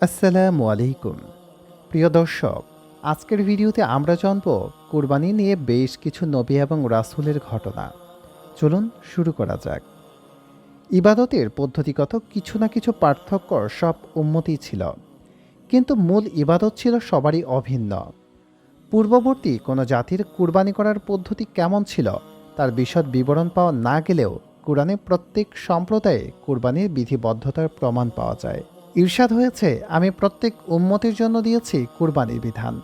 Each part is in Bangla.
আসসালামু আলাইকুম। প্রিয় দর্শক, আজকের ভিডিওতে আমরা জানব কোরবানি নিয়ে বেশ কিছু নবী এবং রাসূলের ঘটনা। চলুন শুরু করা যাক। ইবাদতের পদ্ধতিগত কিছু না কিছু পার্থক্য সব উন্মতি ছিল। কিন্তু মূল ইবাদত ছিল সবারই অভিন্ন। পূর্ববর্তী কোনো জাতির কুরবানি করার পদ্ধতি কেমন ছিল, তার বিশদ বিবরণ পাওয়া না গেলেও কোরআনে প্রত্যেক সম্প্রদায়ে কুরবানির বিধিবদ্ধতার প্রমাণ পাওয়া যায়। ঈর্ষাদ হয়েছে, আমি প্রত্যেক উম্মতের জন্য দিয়েছি কুরবানির বিধান,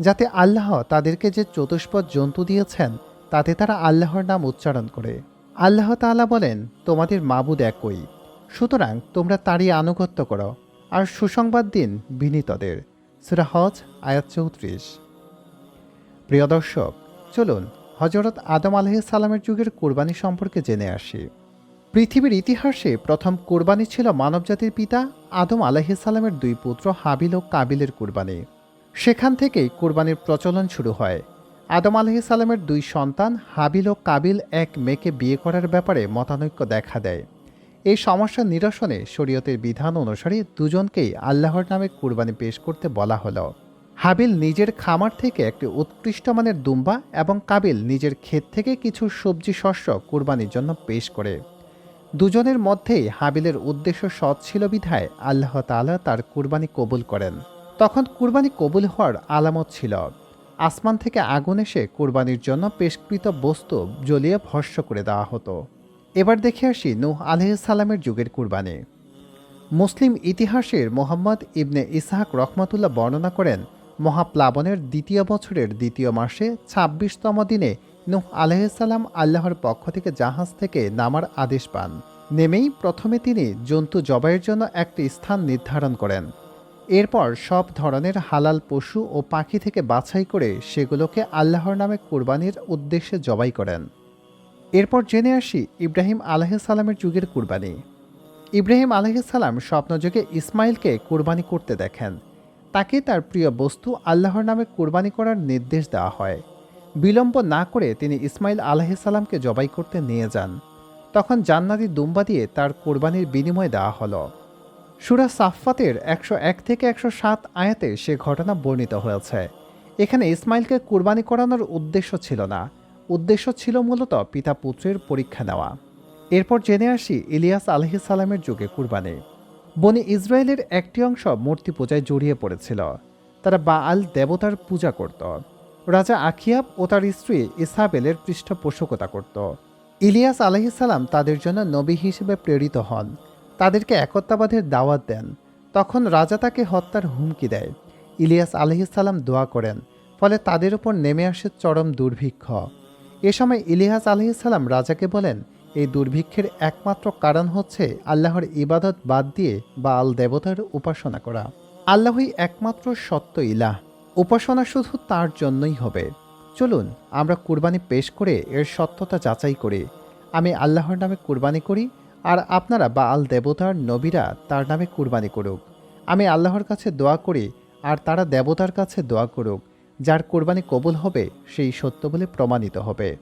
যাতে আল্লাহ তাদেরকে যে চতুষ্পদ জন্তু দিয়েছেন, তাতে তারা আল্লাহর নাম উচ্চারণ করে। আল্লাহ তাআলা বলেন, তোমাদের মাবুদ একই, সুতরাং তোমরা তারই আনুগত্য করো, আর সুসংবাদ দিন বিনীতদের। সুরা হজ, আয়াত চৌত্রিশ। প্রিয় দর্শক, চলুন হজরত আদম আলহিসাল্লামের যুগের কোরবানি সম্পর্কে জেনে আসি। পৃথিবীর ইতিহাসে প্রথম কোরবানি ছিল মানবজাতির পিতা আদম আলাহিসাল্লামের দুই পুত্র হাবিল ও কাবিলের কোরবানি। সেখান থেকেই কোরবানির প্রচলন শুরু হয়। আদম আলহিসাল্লামের দুই সন্তান হাবিল ও কাবিল এক মেয়েকে বিয়ে করার ব্যাপারে মতানৈক্য দেখা দেয়। এই সমস্যা নিরসনে শরীয়তের বিধান অনুসারে দুজনকেই আল্লাহর নামে কুরবানি পেশ করতে বলা হলো। হাবিল নিজের খামার থেকে একটি উৎকৃষ্ট মানের দুম্বা এবং কাবিল নিজের ক্ষেত থেকে কিছু সবজি শস্য কুরবানির জন্য পেশ করে। দুজনের মধ্যেই হাবিলের উদ্দেশ্য সৎ ছিল বিধায় আল্লাহ তাআলা তার কুরবানি কবুল করেন। তখন কুরবানি কবুল হওয়ার আলামত ছিল। আসমান থেকে আগুন এসে কুরবানির জন্য পেশকৃত বস্তু জ্বলিয়ে ভস্য করে দেওয়া হতো। এবার দেখে আসি নূহ আলহিসাল্লামের যুগের কুরবানি। মুসলিম ইতিহাসের মোহাম্মদ ইবনে ইসহাক রহমতুল্লাহ বর্ণনা করেন, মহাপ্লাবনের দ্বিতীয় বছরের দ্বিতীয় মাসে ছাব্বিশতম দিনে নূহ আলহিসাল্লাম আল্লাহর পক্ষ থেকে জাহাজ থেকে নামার আদেশ পান। নেমেই প্রথমে তিনি জন্তু জবাইয়ের জন্য একটি স্থান নির্ধারণ করেন। এরপর সব ধরনের হালাল পশু ও পাখি থেকে বাছাই করে সেগুলোকে আল্লাহর নামে কুরবানির উদ্দেশ্যে জবাই করেন। এরপর জেনে আসি ইব্রাহিম আলাহিসাল্লামের যুগের কুরবানি। ইব্রাহিম আলাহিসাল্লাম স্বপ্নযোগে ইসমাইলকে কুরবানি করতে দেখেন। তাকে তার প্রিয় বস্তু আল্লাহর নামে কুরবানি করার নির্দেশ দেওয়া হয়। বিলম্ব না করে তিনি ইসমাইল আলাহিসাল্লামকে জবাই করতে নিয়ে যান। তখন জান্নাতি দুম্বা দিয়ে তার কোরবানির বিনিময় দেওয়া হলো। সুরা সাফফাতের একশো এক থেকে একশো সাত আয়াতে সে ঘটনা বর্ণিত হয়েছে। এখানে ইসমাইলকে কুরবানি করানোর উদ্দেশ্য ছিল না। উদ্দেশ্য ছিল মূলত পিতা পুত্রের পরীক্ষা নেওয়া। এরপর জেনে আসি ইলিয়াস আলহিসাল্লামের যুগে কুরবানি। বনি ইসরায়েলের একটি অংশ মূর্তি পূজায় জড়িয়ে পড়েছিল। তারা বা আল দেবতার পূজা করত। রাজা আখিয়াব ও তার স্ত্রী ইসাবেলের পৃষ্ঠপোষকতা করত। ইলিয়াস আলহিসাল্লাম তাদের জন্য নবী হিসেবে প্রেরিত হন। তাদেরকে একত্রাবাদের দাওয়াত দেন। তখন রাজা তাকে হত্যার হুমকি দেয়। ইলিয়াস আলহিসাল্লাম দোয়া করেন, ফলে তাদের উপর নেমে আসে চরম দুর্ভিক্ষ। এ সময় ইলিয়াস আলহিসাল্লাম রাজাকে বলেন, এই দুর্ভিক্ষের একমাত্র কারণ হচ্ছে আল্লাহর ইবাদত বাদ দিয়ে বা আল দেবতার উপাসনা করা। আল্লাহই একমাত্র সত্য ইলাহ। উপাসনা শুধু তার জন্যই হবে। চলুন, আমরা কুরবানি পেশ করে এর সত্যতা যাচাই করি। আমি আল্লাহর নামে কুরবানি করি আর আপনারা বা আল দেবতার নবীরা তার নামে কুরবানি করুক। আমি আল্লাহর কাছে দোয়া করি আর তারা দেবতার কাছে দোয়া করুক। যার কোরবানি কবুল হবে, সেই সত্য বলে প্রমাণিত হবে।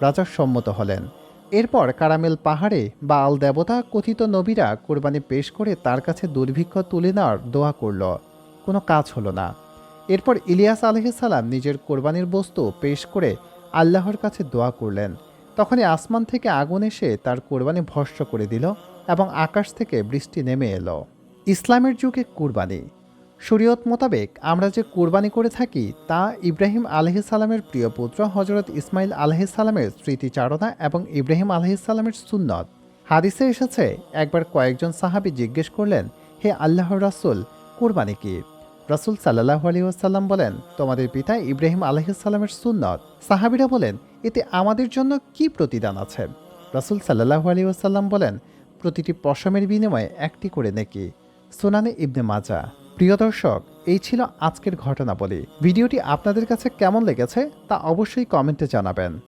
রাজা সম্মত হলেন। এরপর কারামেল পাহাড়ে বা আল দেবতা কথিত নবীরা কোরবানি পেশ করে তার কাছে দুর্ভিক্ষ তুলে নেওয়ার দোয়া করল। কোনো কাজ হলো না। এরপর ইলিয়াস সালাম নিজের কোরবানির বস্তু পেশ করে আল্লাহর কাছে দোয়া করলেন। তখনই আসমান থেকে আগুন এসে তার কোরবানি ভস্য করে দিল এবং আকাশ থেকে বৃষ্টি নেমে এলো। ইসলামের যুগে কুরবানি। শরীয়ত মোতাবেক আমরা যে কুরবানি করে থাকি তা ইব্রাহিম সালামের প্রিয় পুত্র হজরত ইসমাইল আলহিসাল্লামের স্মৃতিচারণা এবং ইব্রাহিম আলহিসাল্লামের সুন্নত। হাদিসে এসেছে, একবার কয়েকজন সাহাবি জিজ্ঞেস করলেন, হে আল্লাহর রাসুল, কুরবানি কি? রাসুল সাল্লাহ আলিউসাল্লাম বলেন, তোমাদের পিতা ইব্রাহিম আলহিসাল্লামের সুন্নত। সাহাবিরা বলেন, এতে আমাদের জন্য কি প্রতিদান আছে? রাসুল সাল্লাহ আলিউসাল্লাম বলেন, প্রতিটি পশমের বিনিময়ে একটি করে নেকি। সোনানে ইবনে মাজা, প্রিয় দর্শক, এই ছিল আজকের ঘটনাবলী। ভিডিওটি আপনাদের কাছে কেমন লেগেছে তা অবশ্যই কমেন্টে জানাবেন।